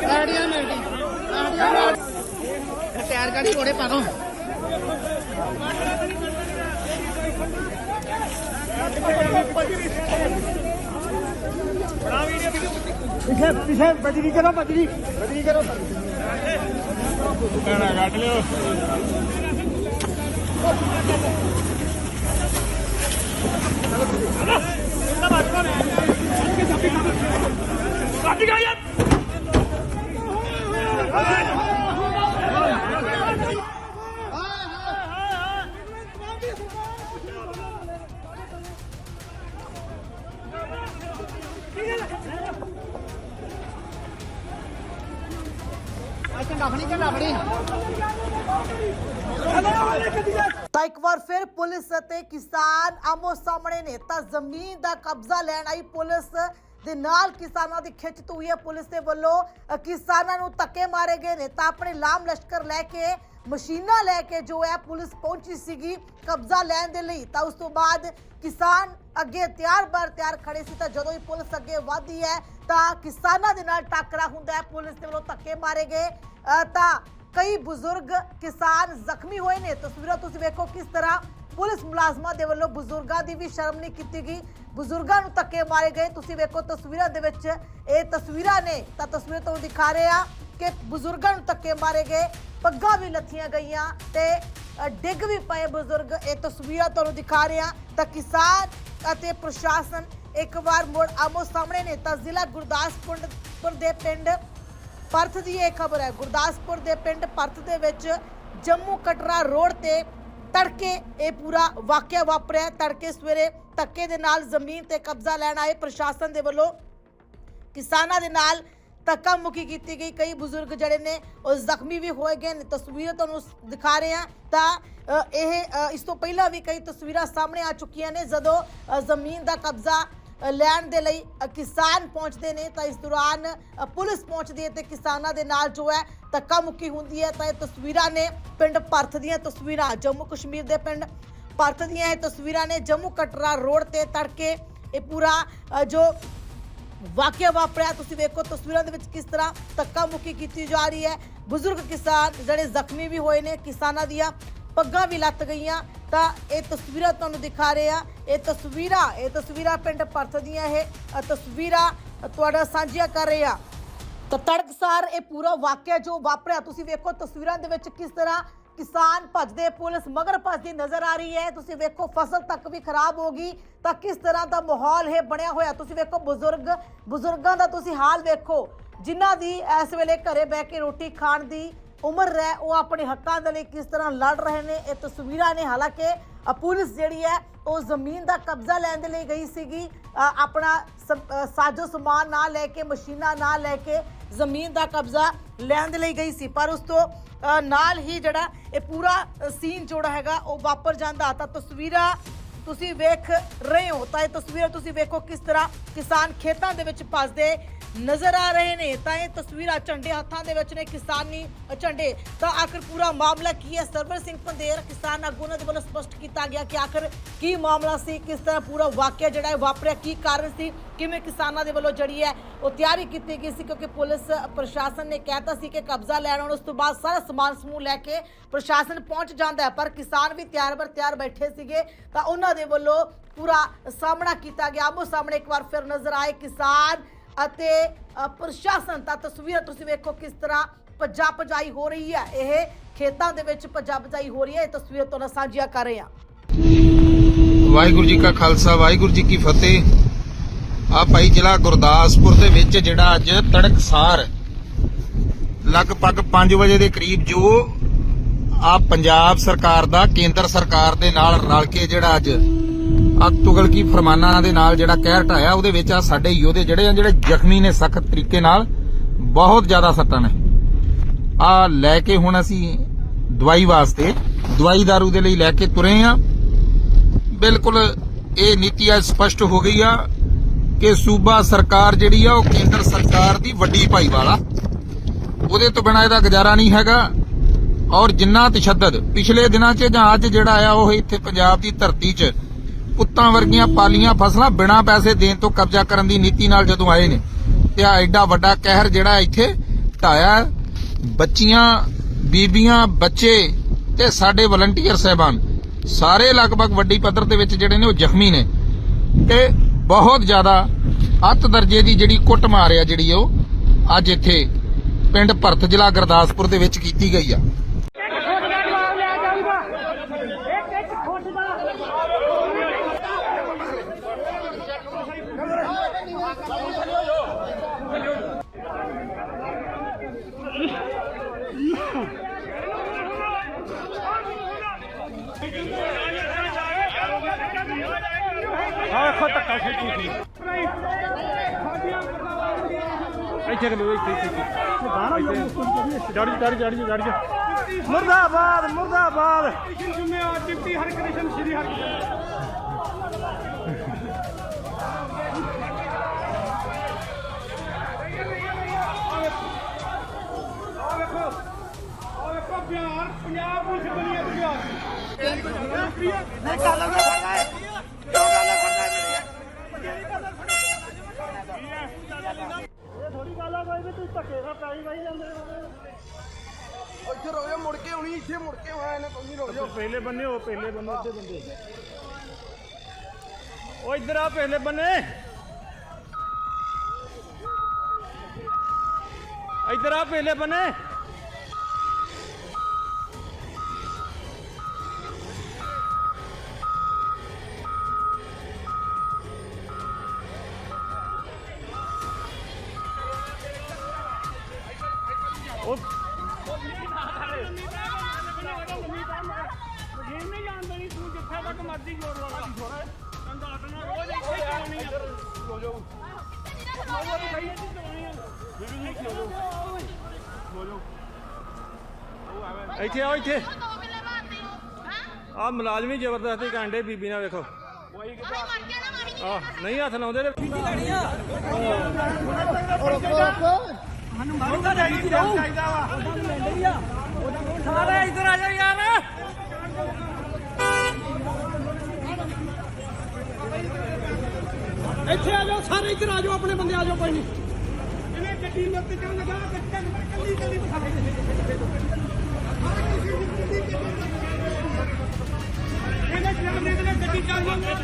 गाड़ियां मेटी ਟਾਇਰ ਗਾੜੀ ਘੋੜੇ ਪਾ ਦੋ। ਪਿੱਛੇ ਪਿੱਛੇ ਬਜਰੀ ਕਰੋ ਬਜਰੀ। ਬਜਰੀ ਕਰੋ। ਗਾਣਾ ਕੱਢ ਲਿਓ। ਕੱਟ ਗਿਆ ਯਾਰ ਤਾਂ ਇੱਕ ਵਾਰ ਫਿਰ ਪੁਲਿਸ ਅਤੇ ਕਿਸਾਨ ਆਮੋ ਸਾਹਮਣੇ ਨੇ ਤਾਂ ਜ਼ਮੀਨ ਦਾ ਕਬਜ਼ਾ ਲੈਣ ਆਈ ਪੁਲਿਸ। ਦੇ ਨਾਲ ਕਿਸਾਨਾਂ ਦੀ ਖਿੱਚ ਹੋਈ ਹੈ। ਪੁਲਿਸ ਦੇ ਵੱਲੋਂ ਕਿਸਾਨਾਂ ਨੂੰ ਧੱਕੇ ਮਾਰੇ ਗਏ ਨੇ। ਤਾਂ ਆਪਣੇ ਲਾਮ ਲਸ਼ਕਰ ਲੈ ਕੇ ਮਸ਼ੀਨਾਂ ਲੈ ਕੇ ਜੋ ਹੈ ਪੁਲਿਸ ਪਹੁੰਚੀ ਸੀਗੀ ਕਬਜ਼ਾ ਲੈਣ ਦੇ ਲਈ। ਤਾਂ ਉਸ ਤੋਂ ਬਾਅਦ ਕਿਸਾਨ ਅੱਗੇ ਤਿਆਰ ਬਰ ਤਿਆਰ ਖੜੇ ਸੀ। ਤਾਂ ਜਦੋਂ ਹੀ ਪੁਲਿਸ ਅੱਗੇ ਵਧਦੀ ਹੈ ਤਾਂ ਕਿਸਾਨਾਂ ਦੇ ਨਾਲ ਟੱਕਰਾ ਹੁੰਦਾ ਹੈ। ਪੁਲਿਸ ਦੇ ਵੱਲੋਂ ਧੱਕੇ ਮਾਰੇ ਗਏ। ਅ, ਤਾਂ ਕਈ ਬਜ਼ੁਰਗ ਕਿਸਾਨ ਜ਼ਖਮੀ ਹੋਏ ਨੇ। ਤਸਵੀਰਾਂ ਤੁਸੀਂ ਵੇਖੋ ਕਿਸ ਤਰ੍ਹਾਂ ਪੁਲਿਸ ਮੁਲਾਜ਼ਮਾਂ ਦੇ ਵੱਲੋਂ ਬਜ਼ੁਰਗਾਂ ਦੀ ਵੀ ਸ਼ਰਮ ਨਹੀਂ ਕੀਤੀ ਗਈ। ਬਜ਼ੁਰਗਾਂ ਨੂੰ ਧੱਕੇ ਮਾਰੇ ਗਏ। ਤੁਸੀਂ ਵੇਖੋ ਤਸਵੀਰਾਂ ਦੇ ਵਿੱਚ, ਇਹ ਤਸਵੀਰਾਂ ਨੇ ਤਾਂ ਤਸਵੀਰ ਤੋਂ ਦਿਖਾ ਰਹੇ ਆ ਕਿ ਬਜ਼ੁਰਗਾਂ ਨੂੰ ਧੱਕੇ ਮਾਰੇ ਗਏ। ਪੱਗਾਂ ਵੀ ਲੱਥੀਆਂ ਗਈਆਂ ਤੇ ਡਿੱਗ ਵੀ ਪਏ ਬਜ਼ੁਰਗ। ਇਹ ਤਸਵੀਰਾਂ ਤੁਹਾਨੂੰ ਦਿਖਾ ਰਹੇ ਆ ਤਾਂ ਕਿਸਾਨ ਅਤੇ ਪ੍ਰਸ਼ਾਸਨ ਇੱਕ ਵਾਰ ਮੁੜ ਆਮੋ ਸਾਹਮਣੇ ਨੇ ਤਾਂ ਜ਼ਿਲ੍ਹਾ ਗੁਰਦਾਸਪੁਰ ਪੁਰ ਦੇ ਪਿੰਡ ਪਰਥ ਦੀ ਇਹ ਖਬਰ ਹੈ। ਗੁਰਦਾਸਪੁਰ ਦੇ ਪਿੰਡ ਪਰਥ ਦੇ ਵਿੱਚ ਜੰਮੂ ਕਟਰਾ ਰੋਡ ਤੇ ਤੜਕੇ ਇਹ ਪੂਰਾ ਵਾਕਿਆ ਵਾਪਰਿਆ ਤੜਕੇ ਸਵੇਰੇ ਧੱਕੇ ਦੇ ਨਾਲ ਜ਼ਮੀਨ ਤੇ ਕਬਜ਼ਾ ਲੈਣ ਆਏ ਪ੍ਰਸ਼ਾਸਨ ਦੇ ਵੱਲੋਂ। ਕਿਸਾਨਾਂ ਦੇ ਨਾਲ ਧੱਕਾ ਮੁੱਕੀ ਕੀਤੀ ਗਈ। ਕਈ ਬਜ਼ੁਰਗ ਜਿਹੜੇ ਨੇ ਉਹ ਜ਼ਖਮੀ ਵੀ ਹੋਏ ਗਏ ਨੇ। ਤਸਵੀਰਾਂ ਤੁਹਾਨੂੰ ਦਿਖਾ ਰਹੇ ਹਾਂ। ਤਾਂ ਅ, ਇਹ ਇਸ ਤੋਂ ਪਹਿਲਾਂ ਵੀ ਕਈ ਤਸਵੀਰਾਂ ਸਾਹਮਣੇ ਆ ਚੁੱਕੀਆਂ ਨੇ। ਜਦੋਂ ਜ਼ਮੀਨ ਦਾ ਕਬਜ਼ਾ ਲੈਣ ਦੇ ਲਈ ਕਿਸਾਨ ਪਹੁੰਚਦੇ ਨੇ, ਤਾਂ ਇਸ ਦੌਰਾਨ ਪੁਲਿਸ ਪਹੁੰਚਦੀ ਹੈ ਤੇ ਕਿਸਾਨਾਂ ਦੇ ਨਾਲ ਜੋ ਹੈ ਧੱਕਾ ਮੁੱਕੀ ਹੁੰਦੀ ਹੈ। ਤਾਂ ਇਹ ਤਸਵੀਰਾਂ ਨੇ ਪਿੰਡ ਪਰਥ ਦੀਆਂ ਤਸਵੀਰਾਂ। ਜੰਮੂ ਕਸ਼ਮੀਰ ਦੇ ਪਿੰਡ ਪਰਥ ਦੀਆਂ ਇਹ ਤਸਵੀਰਾਂ ਨੇ ਜੰਮੂ ਕਟਰਾ ਰੋਡ ਤੇ ਤੜਕੇ ਇਹ ਪੂਰਾ ਜੋ ਵਾਕਿਆ ਵਾਪਰਿਆ। ਤੁਸੀਂ ਵੇਖੋ ਤਸਵੀਰਾਂ ਦੇ ਵਿੱਚ ਕਿਸ ਤਰ੍ਹਾਂ ਧੱਕਾ ਮੁੱਕੀ ਕੀਤੀ ਜਾ ਰਹੀ ਹੈ। ਬਜ਼ੁਰਗ ਕਿਸਾਨ, ਜਿਹੜੇ ਜ਼ਖਮੀ ਵੀ ਹੋਏ ਨੇ, ਕਿਸਾਨਾਂ ਦੀਆਂ ਪੱਗਾਂ ਵੀ ਲੱਤ ਗਈਆਂ, ਤਾਂ ਇਹ ਤਸਵੀਰਾਂ ਤੁਹਾਨੂੰ ਦਿਖਾ ਰਹੇ ਆ। ਇਹ ਤਸਵੀਰਾਂ ਇਹ ਤਸਵੀਰਾਂ ਪਿੰਡ ਪਰਥ ਦੀਆਂ ਇਹ ਤਸਵੀਰਾਂ ਤੁਹਾਡਾ ਸਾਂਝੀਆਂ ਕਰ ਰਹੇ ਆ। ਤਾਂ ਤੜਕਸਾਰ ਇਹ ਪੂਰਾ ਵਾਕਿਆ ਜੋ ਵਾਪਰਿਆ, ਤੁਸੀਂ ਵੇਖੋ ਤਸਵੀਰਾਂ ਦੇ ਵਿੱਚ ਕਿਸ ਤਰ੍ਹਾਂ ਕਿਸਾਨ ਭੱਜਦੇ ਪੁਲਿਸ ਮਗਰ ਭੱਜਦੀ ਨਜ਼ਰ ਆ ਰਹੀ ਹੈ। ਤੁਸੀਂ ਵੇਖੋ ਫਸਲ ਤੱਕ ਵੀ ਖਰਾਬ ਹੋ ਗਈ, ਤਾਂ ਕਿਸ ਤਰ੍ਹਾਂ ਦਾ ਮਾਹੌਲ ਹੈ ਬਣਿਆ ਹੋਇਆ। ਤੁਸੀਂ ਵੇਖੋ ਬਜ਼ੁਰਗ, ਬਜ਼ੁਰਗਾਂ ਦਾ ਤੁਸੀਂ ਹਾਲ ਵੇਖੋ, ਜਿਨ੍ਹਾਂ ਦੀ ਇਸ ਵੇਲੇ ਘਰੇ ਬਹਿ ਕੇ ਰੋਟੀ ਖਾਣ ਦੀ ਉਮਰ ਹੈ, ਉਹ ਆਪਣੇ ਹੱਕਾਂ ਦੇ ਲਈ ਕਿਸ ਤਰ੍ਹਾਂ ਲੜ ਰਹੇ ਨੇ, ਇਹ ਤਸਵੀਰਾਂ ਨੇ। ਹਾਲਾਂਕਿ ਪੁਲਿਸ ਜਿਹੜੀ ਹੈ, ਉਹ ਜ਼ਮੀਨ ਦਾ ਕਬਜ਼ਾ ਲੈਣ ਦੇ ਲਈ ਗਈ ਸੀਗੀ। ਆਪਣਾ ਸਾਜੋ ਸਮਾਨ ਨਾਲ ਲੈ ਕੇ, ਮਸ਼ੀਨਾਂ ਨਾਲ ਲੈ ਕੇ ਜ਼ਮੀਨ ਦਾ ਕਬਜ਼ਾ ਲੈਣ ਦੇ ਲਈ ਗਈ ਸੀ। ਪਰ ਉਸ ਤੋਂ ਨਾਲ ਹੀ ਜਿਹੜਾ ਇਹ ਪੂਰਾ ਸੀਨ ਜਿਹੜਾ ਹੈਗਾ, ਉਹ ਵਾਪਰ ਜਾਂਦਾ। ਤਾਂ ਤਸਵੀਰਾਂ ਤੁਸੀਂ ਵੇਖ ਰਹੇ ਹੋ, ਤਾਂ ਇਹ ਤਸਵੀਰਾਂ ਤੁਸੀਂ ਵੇਖੋ ਕਿਸ ਤਰ੍ਹਾਂ ਕਿਸਾਨ ਖੇਤਾਂ ਦੇ ਵਿੱਚ ਫਸਦੇ ਨਜ਼ਰ ਆ ਰਹੇ ਨੇ, ਤਾਂ ਇਹ ਤਸਵੀਰਾਂ ਝੰਡੇ ਹੱਥਾਂ ਦੇ ਵਿੱਚ ਨੇ, ਕਿਸਾਨੀ ਝੰਡੇ। ਤਾਂ ਆਖਰ ਪੂਰਾ ਮਾਮਲਾ ਕੀ ਹੈ? ਸਰਵਰ ਸਿੰਘ ਪੰਦੇਰ ਕਿਸਾਨ ਆਗੂਆਂ ਦੇ ਵੱਲੋਂ ਸਪਸ਼ਟ ਕੀਤਾ ਗਿਆ ਕਿ ਆਖਰ ਕੀ ਮਾਮਲਾ ਸੀ, ਕਿਸ ਤਰ੍ਹਾਂ ਪੂਰਾ ਵਾਕਿਆ ਜਿਹੜਾ ਹੈ ਵਾਪਰਿਆ, ਕੀ ਕਾਰਨ ਸੀ, ਕਿਵੇਂ ਕਿਸਾਨਾਂ ਦੇ ਵੱਲੋਂ ਜਿਹੜੀ ਹੈ ਉਹ ਤਿਆਰੀ ਕੀਤੀ ਗਈ ਸੀ, ਕਿਉਂਕਿ ਪੁਲਿਸ ਪ੍ਰਸ਼ਾਸਨ ਨੇ ਕਹਿਤਾ ਸੀ ਕਿ ਕਬਜ਼ਾ ਲੈਣ ਆਉਣ, ਉਸ ਤੋਂ ਬਾਅਦ ਸਾਰਾ ਸਮਾਨ ਸਮੂਹ ਲੈ ਕੇ ਪ੍ਰਸ਼ਾਸਨ ਪਹੁੰਚ ਜਾਂਦਾ ਪਰ ਕਿਸਾਨ ਵੀ ਤਿਆਰ ਬਰ ਤਿਆਰ ਬੈਠੇ ਸੀਗੇ, ਤਾਂ ਉਹਨਾਂ ਦੇ ਵੱਲੋਂ ਪੂਰਾ ਸਾਹਮਣਾ ਕੀਤਾ ਗਿਆ। ਆਮੋ ਸਾਹਮਣੇ ਇੱਕ ਵਾਰ ਫਿਰ ਨਜ਼ਰ ਆਏ ਕਿਸਾਨ ਅਤੇ ਪ੍ਰਸ਼ਾਸਨ ਤਾਂ ਤਸਵੀਰਾਂ ਤੁਸੀਂ ਵੇਖੋ ਕਿਸ ਤਰ੍ਹਾਂ ਭੱਜਾ ਭਜਾਈ ਹੋ ਰਹੀ ਹੈ। ਇਹ ਖੇਤਾਂ ਦੇ ਵਿੱਚ ਭੱਜਾ ਭਜਾਈ ਹੋ ਰਹੀ ਹੈ। ਇਹ ਤਸਵੀਰ ਤੁਹਾਨੂੰ ਸਾਂਝੀਆਂ ਕਰ ਰਹੇ ਹਾਂ। ਵਾਹਿਗੁਰੂ ਜੀ ਕਾ ਖਾਲਸਾ, ਵਾਹਿਗੁਰੂ ਜੀ ਕੀ ਫਤਿਹ। ਆ ਭਾਈ ਜ਼ਿਲ੍ਹਾ ਗੁਰਦਾਸਪੁਰ ਦੇ ਵਿੱਚ ਜਿਹੜਾ ਅੱਜ ਤੜਕਸਾਰ ਲਗਭਗ 5 ਵਜੇ ਦੇ ਕਰੀਬ ਜੋ ਆ ਪੰਜਾਬ ਸਰਕਾਰ ਦਾ, ਕੇਂਦਰ ਸਰਕਾਰ ਦੇ ਨਾਲ ਰਲ ਕੇ ਜਿਹੜਾ ਅੱਜ ਆ ਤੁਗਲ ਕੀ ਫਰਮਾਨਾਂ ਦੇ ਨਾਲ ਜਿਹੜਾ ਕਹਿਰ ਢਾਇਆ, ਉਹਦੇ ਵਿੱਚ ਆ ਸਾਡੇ ਯੋਧੇ ਜਿਹੜੇ ਆ, ਜਿਹੜੇ ਜ਼ਖਮੀ ਨੇ ਸਖਤ ਤਰੀਕੇ ਨਾਲ, ਬਹੁਤ ਜ਼ਿਆਦਾ ਸੱਟਾਂ ਨੇ। ਆ ਲੈ ਕੇ ਹੁਣ ਅਸੀਂ ਦਵਾਈ ਵਾਸਤੇ, ਦਵਾਈ ਦਾਰੂ ਦੇ ਲਈ ਲੈ ਕੇ ਤੁਰੇ ਆ। ਬਿਲਕੁਲ ਇਹ ਨੀਤੀ ਅੱਜ ਸਪਸ਼ਟ ਹੋ ਗਈ ਆ ਕਿ ਸੂਬਾ ਸਰਕਾਰ ਜਿਹੜੀ ਆ, ਉਹ ਕੇਂਦਰ ਸਰਕਾਰ ਦੀ ਵੱਡੀ ਭਾਈਵਾਲ ਆ ਉਹਦੇ ਤੋਂ ਬਿਨਾ ਇਹਦਾ ਗੁਜ਼ਾਰਾ ਨਹੀਂ ਹੈਗਾ। ਔਰ ਜਿੰਨਾ ਤਸ਼ੱਦਦ ਪਿਛਲੇ ਦਿਨਾਂ 'ਚ ਜਾਂ ਅੱਜ ਜਿਹੜਾ ਆ, ਉਹ ਇੱਥੇ ਪੰਜਾਬ ਦੀ ਧਰਤੀ 'ਚ ਪੁੱਤਾਂ ਵਰਗੀਆਂ ਪਾਲੀਆਂ ਫਸਲਾਂ ਬਿਨਾਂ ਪੈਸੇ ਦੇਣ ਤੋਂ ਕਬਜ਼ਾ ਕਰਨ ਦੀ ਨੀਤੀ ਨਾਲ ਜਦੋਂ ਆਏ ਨੇ, ਤੇ ਆ ਐਡਾ ਵੱਡਾ ਕਹਿਰ ਜਿਹੜਾ ਇੱਥੇ ਢਾਇਆ ਬੱਚੀਆਂ, ਬੀਬੀਆਂ, ਬੱਚੇ ਤੇ ਸਾਡੇ ਵਲੰਟੀਅਰ ਸਹਿਬਾਨ, ਸਾਰੇ ਲਗਭਗ ਵੱਡੀ ਪੱਧਰ ਦੇ ਵਿੱਚ ਜਿਹੜੇ ਨੇ ਉਹ ਜ਼ਖਮੀ ਨੇ। ਤੇ ਬਹੁਤ ਜ਼ਿਆਦਾ ਅੱਤ ਦਰਜੇ ਦੀ ਜਿਹੜੀ ਕੁੱਟ ਮਾਰ ਆ ਜਿਹੜੀ ਉਹ ਅੱਜ ਇੱਥੇ ਪਿੰਡ ਭਰਤ ਜ਼ਿਲ੍ਹਾ ਗੁਰਦਾਸਪੁਰ ਦੇ ਵਿੱਚ ਕੀਤੀ ਗਈ ਆ। ਵੇਖੋ ਧੱਕਾ ਖੇਚੀ ਸੀ। ਇੱਥੇ ਕਿ ਲੋਈ ਇੱਥੇ ਇੱਥੇ। ਜੜੀ ਜੜੀ ਜੜੀ ਜੜੀ ਮੁਰਦਾਬਾਦ ਮੁਰਦਾਬਾਦ ਜੁਮਿਆ ਡਿਪਟੀ ਹਰਕ੍ਰਿਸ਼ਨ ਸ਼੍ਰੀ ਹਰਕ੍ਰਿਸ਼ਨ ਆ ਵੇਖੋ ਆ ਵੇਖੋ ਬਿਹਾਰ ਪੰਜਾਬ ਪੁਲਿਸ ਬਣੀ ਹੈ ਬਿਹਾਰ। ਥੋੜੀ ਇਹਨੇ ਕੋਈ ਨਹੀਂ ਰੋ ਜਾ ਪਹਿਲੇ ਬੰਨੇ ਉਹ ਪਹਿਲੇ ਬੰਨੇ ਅੱਧੇ ਬੰਦੇ ਉਹ ਇੱਧਰ ਆ ਪਹਿਲੇ ਬੰਨੇ ਇੱਧਰ ਆ ਪਹਿਲੇ ਬੰਨੇ ਹੋ ਜਾਓ ਇੱਥੇ। ਆ ਬੀਬੀ ਨਹੀਂ ਜਾਓ ਹੋ ਜਾਓ ਆਓ ਇੱਥੇ ਮਾਰਦੇ ਹੋ ਹਾਂ ਆ ਮੁਲਾਜ਼ਮੀ ਜ਼ਬਰਦਸਤੀ ਕਾਂਡੇ ਬੀਬੀ ਨਾਲ। ਵੇਖੋ ਉਹਨੇ ਮਰ। ਗਿਆ ਨਾ ਮਾਰੀ ਨਹੀਂ ਆ ਨਹੀਂ ਹੱਥ ਲਾਉਂਦੇ ਤੇ ਇੱਥੇ ਆ ਜਾਓ ਸਾਰੇ ਇੱਧਰ ਆ ਜਾਓ ਆਪਣੇ ਬੰਦੇ ਆ ਜਾਓ ਕੋਈ ਨਹੀਂ। ਇਹਨੇ ਗੱਡੀ ਲੱਤ ਕਿਉਂ ਲਗਾ ਕੱਲੀ ਕੱਲੀ ਦਿਖਾ ਇਹਨੇ ਜਨਾਬ ਨੇ ਕਹਿੰਦੇ ਗੱਡੀ ਚੱਲ ਜਾਂਦੇ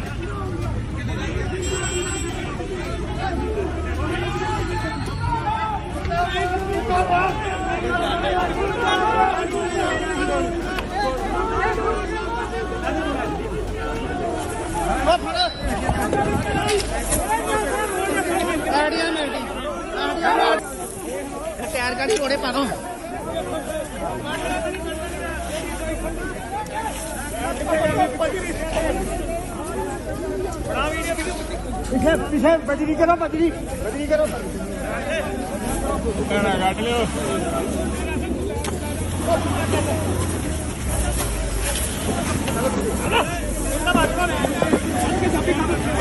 ਆੜੀਆਂ ਮੇਡੀ ਟਾਇਰ ਕਾੜੀ ਰੋੜੇ ਪਾ ਦੋ ਪਿੱਛੇ ਪਿੱਛੇ ਬਜਰੀ ਕਰੋ ਬਜਰੀ ਬਜਰੀ ਕਰੋ ਕਹਿਣਾ ਕੱਢ ਲਿਓ ਕੱਢ ਗਿਆ ਯਾਰ ਆ ਝੰਡਾ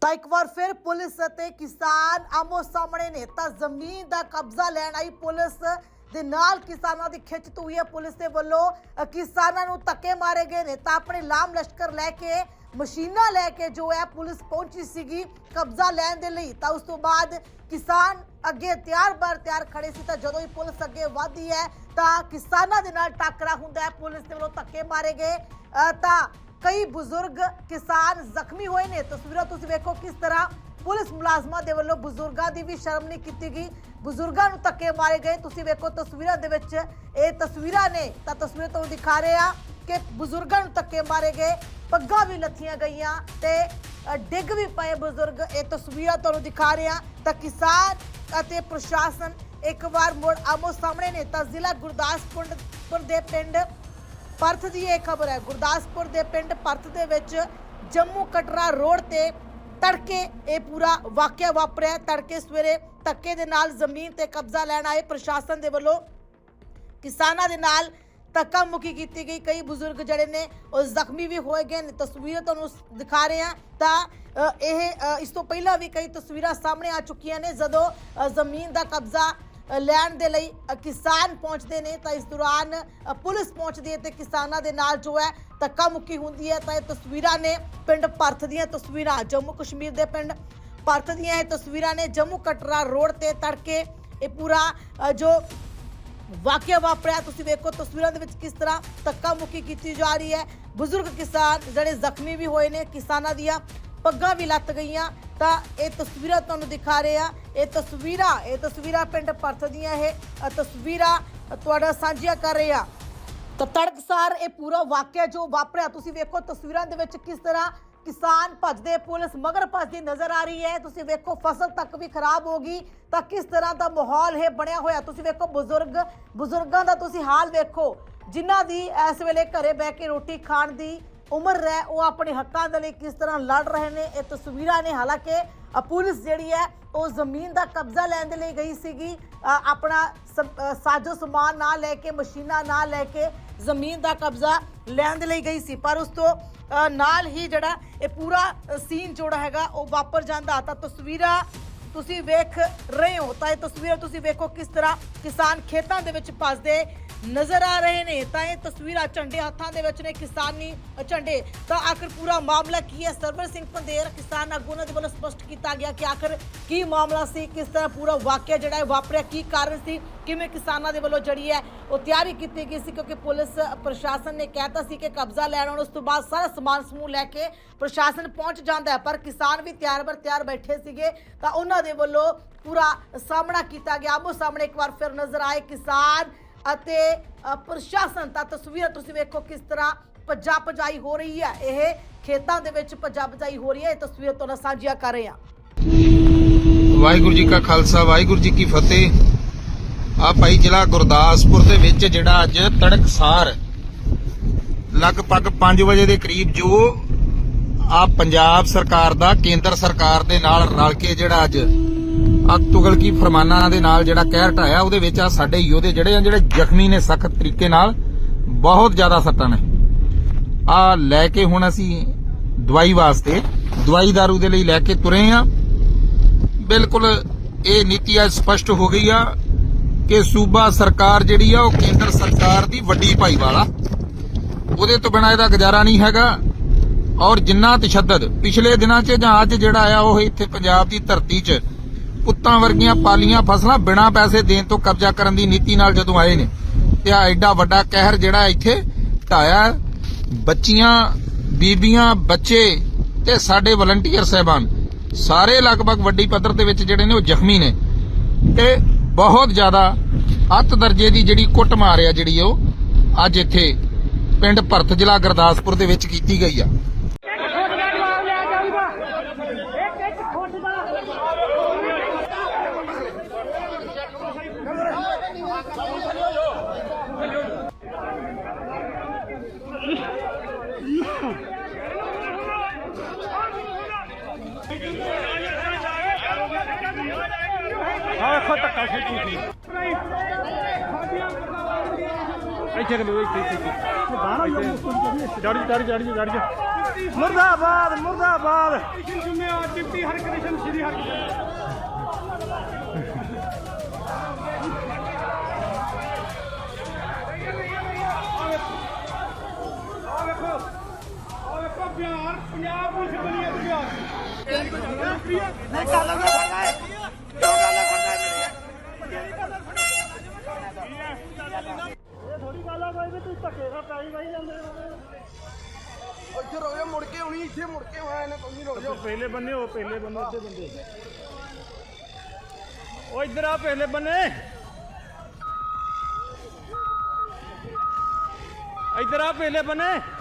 ਤਾਂ ਇੱਕ ਵਾਰ ਫਿਰ ਪੁਲਿਸ ਅਤੇ ਕਿਸਾਨ ਆਮੋ ਸਾਹਮਣੇ ਨੇ ਤਾਂ ਜ਼ਮੀਨ ਦਾ ਕਬਜ਼ਾ ਲੈਣ ਆਈ ਪੁਲਿਸ। ਦੇ ਨਾਲ ਕਿਸਾਨਾਂ ਦੀ ਖਿੱਚ ਹੋਈ ਹੈ ਪੁਲਿਸ ਦੇ ਵੱਲੋਂ ਕਿਸਾਨਾਂ ਨੂੰ ਧੱਕੇ ਮਾਰੇ ਗਏ ਨੇ। ਤਾਂ ਆਪਣੇ ਲਾਮ ਲਸ਼ਕਰ ਲੈ ਕੇ ਮਸ਼ੀਨਾਂ ਲੈ ਕੇ ਜੋ ਹੈ ਪੁਲਿਸ ਪਹੁੰਚੀ ਸੀਗੀ ਕਬਜ਼ਾ ਲੈਣ ਦੇ ਲਈ। ਤਾਂ ਉਸ ਤੋਂ ਬਾਅਦ ਕਿਸਾਨ ਅੱਗੇ ਤਿਆਰ ਬਰ ਤਿਆਰ ਖੜੇ ਸੀ। ਤਾਂ ਜਦੋਂ ਹੀ ਪੁਲਿਸ ਅੱਗੇ ਵਧਦੀ ਹੈ ਤਾਂ ਕਿਸਾਨਾਂ ਦੇ ਨਾਲ ਟਾਕਰਾ ਹੁੰਦਾ ਹੈ। ਪੁਲਿਸ ਦੇ ਵੱਲੋਂ ਧੱਕੇ ਮਾਰੇ ਗਏ। ਅ, ਤਾਂ ਕਈ ਬਜ਼ੁਰਗ ਕਿਸਾਨ ਜ਼ਖਮੀ ਹੋਏ ਨੇ। ਤਸਵੀਰਾਂ ਤੁਸੀਂ ਵੇਖੋ ਕਿਸ ਤਰ੍ਹਾਂ ਪੁਲਿਸ ਮੁਲਾਜ਼ਮਾਂ ਦੇ ਵੱਲੋਂ ਬਜ਼ੁਰਗਾਂ ਦੀ ਵੀ ਸ਼ਰਮ ਨਹੀਂ ਕੀਤੀ ਗਈ। ਬਜ਼ੁਰਗਾਂ ਨੂੰ ਧੱਕੇ ਮਾਰੇ ਗਏ। ਤੁਸੀਂ ਵੇਖੋ ਤਸਵੀਰਾਂ ਦੇ ਵਿੱਚ, ਇਹ ਤਸਵੀਰਾਂ ਨੇ ਤਾਂ ਤਸਵੀਰ ਤੁਹਾਨੂੰ ਦਿਖਾ ਰਹੇ ਆ ਕਿ ਬਜ਼ੁਰਗਾਂ ਨੂੰ ਧੱਕੇ ਮਾਰੇ ਗਏ, ਪੱਗਾਂ ਵੀ ਲੱਥੀਆਂ ਗਈਆਂ ਤੇ ਡਿੱਗ ਵੀ ਪਏ ਬਜ਼ੁਰਗ। ਇਹ ਤਸਵੀਰਾਂ ਤੁਹਾਨੂੰ ਦਿਖਾ ਰਹੇ ਆ ਤਾਂ ਕਿਸਾਨ ਅਤੇ ਪ੍ਰਸ਼ਾਸਨ ਇੱਕ ਵਾਰ ਮੁੜ ਆਮੋ ਸਾਹਮਣੇ ਨੇ ਤਾਂ ਜ਼ਿਲ੍ਹਾ ਗੁਰਦਾਸਪੁਰ ਪੁਰ ਦੇ ਪਿੰਡ ਪਰਥ ਦੀ ਇਹ ਖਬਰ ਹੈ। ਗੁਰਦਾਸਪੁਰ ਦੇ ਪਿੰਡ ਪਰਥ ਦੇ ਵਿੱਚ ਜੰਮੂ ਕਟਰਾ ਰੋਡ ਤੇ ਤੜਕੇ ਇਹ ਪੂਰਾ ਵਾਕਿਆ ਵਾਪਰਿਆ ਤੜਕੇ ਸਵੇਰੇ ਧੱਕੇ ਦੇ ਨਾਲ ਜ਼ਮੀਨ ਤੇ ਕਬਜ਼ਾ ਲੈਣ ਆਏ ਪ੍ਰਸ਼ਾਸਨ ਦੇ ਵੱਲੋਂ। ਕਿਸਾਨਾਂ ਦੇ ਨਾਲ ਧੱਕਾ ਮੁੱਕੀ ਕੀਤੀ ਗਈ। ਕਈ ਬਜ਼ੁਰਗ ਜਿਹੜੇ ਨੇ ਉਹ ਜ਼ਖਮੀ ਵੀ ਹੋਏ ਗਏ ਨੇ। ਤਸਵੀਰਾਂ ਤੁਹਾਨੂੰ ਦਿਖਾ ਰਹੇ ਹਾਂ। ਤਾਂ ਅ, ਇਹ ਇਸ ਤੋਂ ਪਹਿਲਾਂ ਵੀ ਕਈ ਤਸਵੀਰਾਂ ਸਾਹਮਣੇ ਆ ਚੁੱਕੀਆਂ ਨੇ। ਜਦੋਂ ਅ, ਜ਼ਮੀਨ ਦਾ ਕਬਜ਼ਾ ਲੈਣ ਦੇ ਲਈ ਕਿਸਾਨ ਪਹੁੰਚਦੇ ਨੇ, ਤਾਂ ਇਸ ਦੌਰਾਨ ਪੁਲਿਸ ਪਹੁੰਚਦੀ ਹੈ ਤੇ ਕਿਸਾਨਾਂ ਦੇ ਨਾਲ ਜੋ ਹੈ ਧੱਕਾ ਮੁੱਕੀ ਹੁੰਦੀ ਹੈ। ਤਾਂ ਇਹ ਤਸਵੀਰਾਂ ਨੇ ਪਿੰਡ ਭਰਥ ਦੀਆਂ ਤਸਵੀਰਾਂ। ਜੰਮੂ ਕਸ਼ਮੀਰ ਦੇ ਪਿੰਡ ਭਰਥ ਦੀਆਂ ਇਹ ਤਸਵੀਰਾਂ ਨੇ ਜੰਮੂ ਕਟਰਾ ਰੋਡ ਤੇ ਤੜਕੇ ਇਹ ਪੂਰਾ ਜੋ ਵਾਕਿਆ ਵਾਪਰਿਆ। ਤੁਸੀਂ ਵੇਖੋ ਤਸਵੀਰਾਂ ਦੇ ਵਿੱਚ ਕਿਸ ਤਰ੍ਹਾਂ ਧੱਕਾ ਮੁੱਕੀ ਕੀਤੀ ਜਾ ਰਹੀ ਹੈ। ਬਜ਼ੁਰਗ ਕਿਸਾਨ, ਜਿਹੜੇ ਜ਼ਖਮੀ ਵੀ ਹੋਏ ਨੇ, ਕਿਸਾਨਾਂ ਦੀਆਂ ਪੱਗਾਂ ਵੀ ਲੱਤ ਗਈਆਂ, ਤਾਂ ਇਹ ਤਸਵੀਰਾਂ ਤੁਹਾਨੂੰ ਦਿਖਾ ਰਹੇ ਆ। ਇਹ ਤਸਵੀਰਾਂ ਇਹ ਤਸਵੀਰਾਂ ਪਿੰਡ ਪਰਥ ਦੀਆਂ ਇਹ ਤਸਵੀਰਾਂ ਤੁਹਾਡਾ ਸਾਂਝੀਆਂ ਕਰ ਰਹੇ ਆ। ਤਾਂ ਤੜਕਸਾਰ ਇਹ ਪੂਰਾ ਵਾਕਿਆ ਜੋ ਵਾਪਰਿਆ, ਤੁਸੀਂ ਵੇਖੋ ਤਸਵੀਰਾਂ ਦੇ ਵਿੱਚ ਕਿਸ ਤਰ੍ਹਾਂ ਕਿਸਾਨ ਭੱਜਦੇ ਪੁਲਿਸ, ਮਗਰ ਭੱਜਦੀ ਨਜ਼ਰ ਆ ਰਹੀ ਹੈ। ਤੁਸੀਂ ਵੇਖੋ ਫਸਲ ਤੱਕ ਵੀ ਖਰਾਬ ਹੋ ਗਈ, ਤਾਂ ਕਿਸ ਤਰ੍ਹਾਂ ਦਾ ਮਾਹੌਲ ਹੈ ਬਣਿਆ ਹੋਇਆ। ਤੁਸੀਂ ਵੇਖੋ ਬਜ਼ੁਰਗ, ਬਜ਼ੁਰਗਾਂ ਦਾ ਤੁਸੀਂ ਹਾਲ ਵੇਖੋ, ਜਿਨ੍ਹਾਂ ਦੀ ਇਸ ਵੇਲੇ ਘਰੇ ਬਹਿ ਕੇ ਰੋਟੀ ਖਾਣ ਦੀ ਉਮਰ ਹੈ, ਉਹ ਆਪਣੇ ਹੱਕਾਂ ਦੇ ਲਈ ਕਿਸ ਤਰ੍ਹਾਂ ਲੜ ਰਹੇ ਨੇ, ਇਹ ਤਸਵੀਰਾਂ ਨੇ। ਹਾਲਾਂਕਿ ਪੁਲਿਸ ਜਿਹੜੀ ਹੈ, ਉਹ ਜ਼ਮੀਨ ਦਾ ਕਬਜ਼ਾ ਲੈਣ ਦੇ ਲਈ ਗਈ ਸੀਗੀ। ਆਪਣਾ ਸਮ- ਸਾਜੋ ਸਮਾਨ ਨਾ ਲੈ ਕੇ, ਮਸ਼ੀਨਾਂ ਨਾ ਲੈ ਕੇ ਜ਼ਮੀਨ ਦਾ ਕਬਜ਼ਾ ਲੈਣ ਦੇ ਲਈ ਗਈ ਸੀ। ਪਰ ਉਸ ਤੋਂ ਨਾਲ ਹੀ ਜਿਹੜਾ ਇਹ ਪੂਰਾ ਸੀਨ ਜਿਹੜਾ ਹੈਗਾ, ਉਹ ਵਾਪਰ ਜਾਂਦਾ। ਤਾਂ ਤਸਵੀਰਾਂ ਤੁਸੀਂ ਵੇਖ ਰਹੇ ਹੋ। ਤਾਂ ਇਹ ਤਸਵੀਰਾਂ ਤੁਸੀਂ ਵੇਖੋ ਕਿਸ ਤਰ੍ਹਾਂ ਕਿਸਾਨ ਖੇਤਾਂ ਦੇ ਵਿੱਚ ਭੱਜਦੇ ਨਜ਼ਰ ਆ ਰਹੇ ਨੇ, ਤਾਂ ਇਹ ਤਸਵੀਰਾਂ ਝੰਡੇ ਹੱਥਾਂ ਦੇ ਵਿੱਚ ਨੇ, ਕਿਸਾਨੀ ਝੰਡੇ। ਤਾਂ ਆਖਰ ਪੂਰਾ ਮਾਮਲਾ ਕੀ ਹੈ? ਸਰਵਰ ਸਿੰਘ ਪੰਦੇਰ ਕਿਸਾਨ ਆਗੂ ਉਹਨਾਂ ਦੇ ਵੱਲੋਂ ਸਪਸ਼ਟ ਕੀਤਾ ਗਿਆ ਕਿ ਆਖਰ ਕੀ ਮਾਮਲਾ ਸੀ? ਕਿਸ ਤਰ੍ਹਾਂ ਪੂਰਾ ਵਾਕਿਆ ਜਿਹੜਾ ਹੈ, ਵਾਪਰਿਆ? ਕੀ ਕਾਰਨ ਸੀ? ਕਿਵੇਂ ਕਿਸਾਨਾਂ ਦੇ ਵੱਲੋਂ ਜਿਹੜੀ ਹੈ? ਉਹ ਤਿਆਰੀ ਕੀਤੀ ਗਈ ਸੀ ਕਿਉਂਕਿ ਪੁਲਿਸ, ਪ੍ਰਸ਼ਾਸਨ ਨੇ ਕਹਿਤਾ ਸੀ ਕਿ ਕਬਜ਼ਾ ਲੈਣ ਆਉਣ, ਉਸ ਤੋਂ ਬਾਅਦ ਸਾਰਾ ਸਮਾਨ ਸਮੂਹ ਲੈ ਕੇ ਪ੍ਰਸ਼ਾਸਨ ਪਹੁੰਚ ਜਾਂਦਾ ਹੈ। ਪਰ ਕਿਸਾਨ ਵੀ ਤਿਆਰ ਬਰ ਤਿਆਰ ਬੈਠੇ ਸੀਗੇ, ਤਾਂ ਉਹਨਾਂ ਦੇ ਵੱਲੋਂ ਪੂਰਾ ਸਾਹਮਣਾ ਕੀਤਾ ਗਿਆ। ਆਮੋ ਸਾਹਮਣੇ ਇੱਕ ਵਾਰ ਫਿਰ ਨਜ਼ਰ ਆਏ ਕਿਸਾਨ ਅਤੇ ਪ੍ਰਸ਼ਾਸਨ ਤਾਂ ਤਸਵੀਰਾਂ ਤੁਸੀਂ ਵੇਖੋ ਕਿਸ ਤਰ੍ਹਾਂ ਭੱਜਾ ਭਜਾਈ ਹੋ ਰਹੀ ਹੈ। ਇਹ ਖੇਤਾਂ ਦੇ ਵਿੱਚ ਭੱਜਾ ਭਜਾਈ ਹੋ ਰਹੀ ਹੈ। ਇਹ ਤਸਵੀਰ ਤੁਹਾਨੂੰ ਸਾਂਝੀਆਂ ਕਰ ਰਹੇ ਹਾਂ। ਵਾਹਿਗੁਰੂ ਜੀ ਕਾ ਖਾਲਸਾ, ਵਾਹਿਗੁਰੂ ਜੀ ਕੀ ਫਤਿਹ। ਆ ਭਾਈ ਜ਼ਿਲ੍ਹਾ ਗੁਰਦਾਸਪੁਰ ਦੇ ਵਿੱਚ ਜਿਹੜਾ ਅੱਜ ਤੜਕਸਾਰ ਲਗਭਗ 5 ਵਜੇ ਦੇ ਕਰੀਬ ਜੋ ਆ ਪੰਜਾਬ ਸਰਕਾਰ ਦਾ, ਕੇਂਦਰ ਸਰਕਾਰ ਦੇ ਨਾਲ ਰਲ ਕੇ ਜਿਹੜਾ ਅੱਜ ਆ ਤੁਗਲ ਕੀ ਫਰਮਾਨਾਂ ਦੇ ਨਾਲ ਜਿਹੜਾ ਕਹਿਰ ਢਾਇਆ, ਉਹਦੇ ਵਿੱਚ ਆ ਸਾਡੇ ਯੋਧੇ ਜਿਹੜੇ ਆ, ਜਿਹੜੇ ਜ਼ਖਮੀ ਨੇ ਸਖਤ ਤਰੀਕੇ ਨਾਲ, ਬਹੁਤ ਜ਼ਿਆਦਾ ਸੱਟਾਂ ਨੇ। ਆ ਲੈ ਕੇ ਹੁਣ ਅਸੀਂ ਦਵਾਈ ਵਾਸਤੇ, ਦਵਾਈ ਦਾਰੂ ਦੇ ਲਈ ਲੈ ਕੇ ਤੁਰੇ ਆ। ਬਿਲਕੁਲ ਇਹ ਨੀਤੀ ਅੱਜ ਸਪਸ਼ਟ ਹੋ ਗਈ ਆ ਕਿ ਸੂਬਾ ਸਰਕਾਰ ਜਿਹੜੀ ਆ, ਉਹ ਕੇਂਦਰ ਸਰਕਾਰ ਦੀ ਵੱਡੀ ਭਾਈਵਾਲ ਆ ਉਹਦੇ ਤੋਂ ਬਿਨਾਂ ਇਹਦਾ ਗੁਜ਼ਾਰਾ ਨਹੀਂ ਹੈਗਾ। ਔਰ ਜਿੰਨਾ ਤਸ਼ੱਦਦ ਪਿਛਲੇ ਦਿਨਾਂ 'ਚ ਜਾਂ ਅੱਜ ਜਿਹੜਾ ਆ, ਉਹ ਇੱਥੇ ਪੰਜਾਬ ਦੀ ਧਰਤੀ 'ਚ ਪੁੱਤਾਂ ਵਰਗੀਆਂ ਪਾਲੀਆਂ ਫਸਲਾਂ ਬਿਨਾਂ ਪੈਸੇ ਦੇਣ ਤੋਂ ਕਬਜ਼ਾ ਕਰਨ ਦੀ ਨੀਤੀ ਨਾਲ ਜਦੋਂ ਆਏ ਨੇ, ਤੇ ਆ ਐਡਾ ਵੱਡਾ ਕਹਿਰ ਜਿਹੜਾ ਇੱਥੇ ਢਾਇਆ ਬੱਚੀਆਂ, ਬੀਬੀਆਂ, ਬੱਚੇ ਤੇ ਸਾਡੇ ਵਲੰਟੀਅਰ ਸਹਿਬਾਨ, ਸਾਰੇ ਲਗਭਗ ਵੱਡੀ ਪੱਧਰ ਦੇ ਵਿੱਚ ਜਿਹੜੇ ਨੇ ਉਹ ਜ਼ਖਮੀ ਨੇ। ਤੇ ਬਹੁਤ ਜ਼ਿਆਦਾ ਅੱਤ ਦਰਜੇ ਦੀ ਜਿਹੜੀ ਕੁੱਟ ਮਾਰ ਜਿਹੜੀ ਉਹ ਅੱਜ ਇੱਥੇ ਪਿੰਡ ਭਰਤ ਜ਼ਿਲ੍ਹਾ ਗੁਰਦਾਸਪੁਰ ਦੇ ਵਿੱਚ ਕੀਤੀ ਗਈ ਆ ਵੇਖੋ ਧੱਕਾ ਸਿੱਟੀ ਸੀ ਇੱਥੇ ਕਿ ਇੱਥੇ ਇੱਥੇ ਇੱਥੇ। ਜੜ ਜੜ ਜੜ ਜੜ ਜੜ ਮੁਰਦਾਬਾਦ ਮੁਰਦਾਬਾਦ। ਡਿਪਟੀ ਸ਼੍ਰੀ ਬਿਹਾਰ ਪੰਜਾਬ ਪੁਲਿਸ ਬਣੀ ਹੈ ਬਿਹਾਰ। ਨਹੀਂ ਕਰ ਲਗਾ ਫੜਦਾ ਹੈ ਕਿਉਂ ਕਰ ਲਗਾ ਇਹ ਥੋੜੀ ਗੱਲ ਆ ਕੋਈ ਵੀ ਤੂੰ ਧੱਕੇ ਨਾਲ ਪਾਈ ਵਾਈ ਜਾਂਦੇ ਇੱਥੇ ਰੋ ਜਾ ਮੁੜ ਕੇ ਆਉਣੀ ਇੱਥੇ ਮੁੜ ਕੇ ਆਇਆ ਇਹਨੇ ਕੋਈ ਰੋ ਜਾ। ਪਹਿਲੇ ਬੰਨੇ ਉਹ ਪਹਿਲੇ ਬੰਨੇ ਉੱਤੇ ਬੰਦੇ। ਉਹ ਇੱਧਰ ਆ ਪਹਿਲੇ ਬੰਨੇ। ਇੱਧਰ ਆ ਪਹਿਲੇ ਬੰਨੇ।